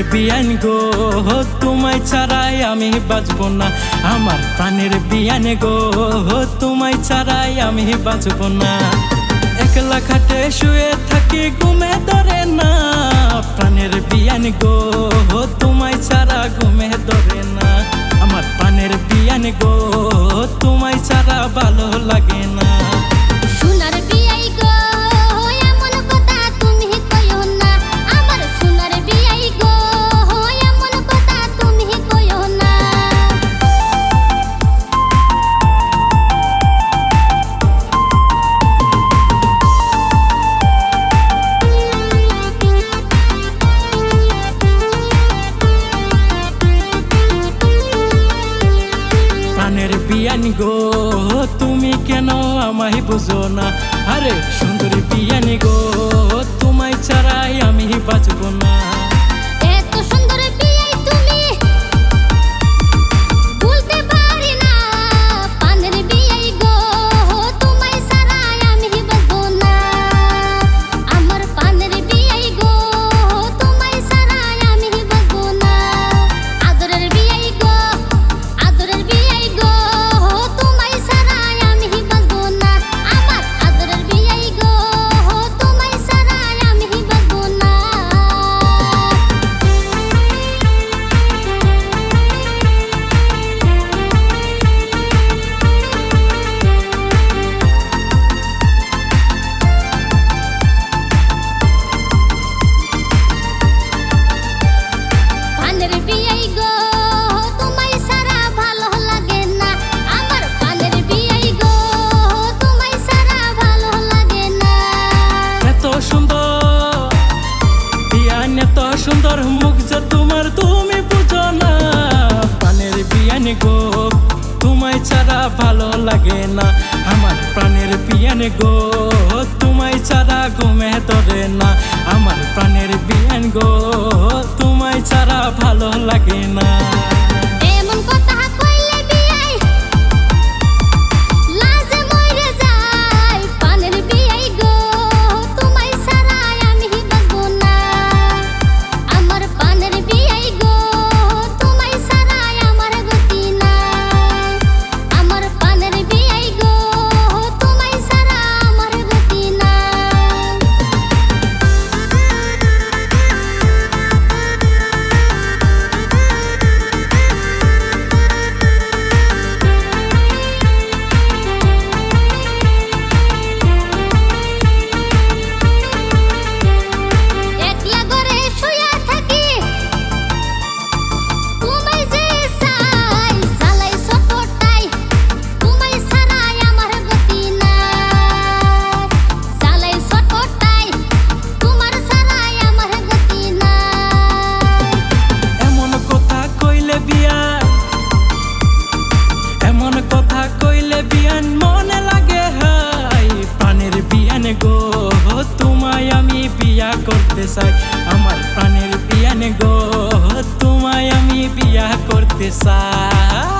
আমার বিয়ান গো তোমায় ছাড়াই আমি বাঁচব না। আমার প্রাণের বিয়ান গো তোমায় ছাড়াই আমি বাঁচব না। একলা খাটে শুয়ে থাকি, ঘুমে ধরে না। গো তুমি কেন আমাই বুঝো না? আরে সুন্দরী পিয়ানি গো তোমায় ছাড়াই আমি বা সুন্দর মুখ যে তোমার তুমি বুঝো না। প্রাণের বিয়ানি গো, তোমায় ছাড়া ভালো লাগে না। আমার প্রাণের বিয়ানি গো, তোমায় ছাড়া ঘুমে ধরে না। আমার প্রাণের বিয়ান গো, তোমায় ছাড়া ভালো লাগে না। করতে চাই। আমার প্রাণের বিয়ানে গো তোমায় আমি বিয়া করতে চাই।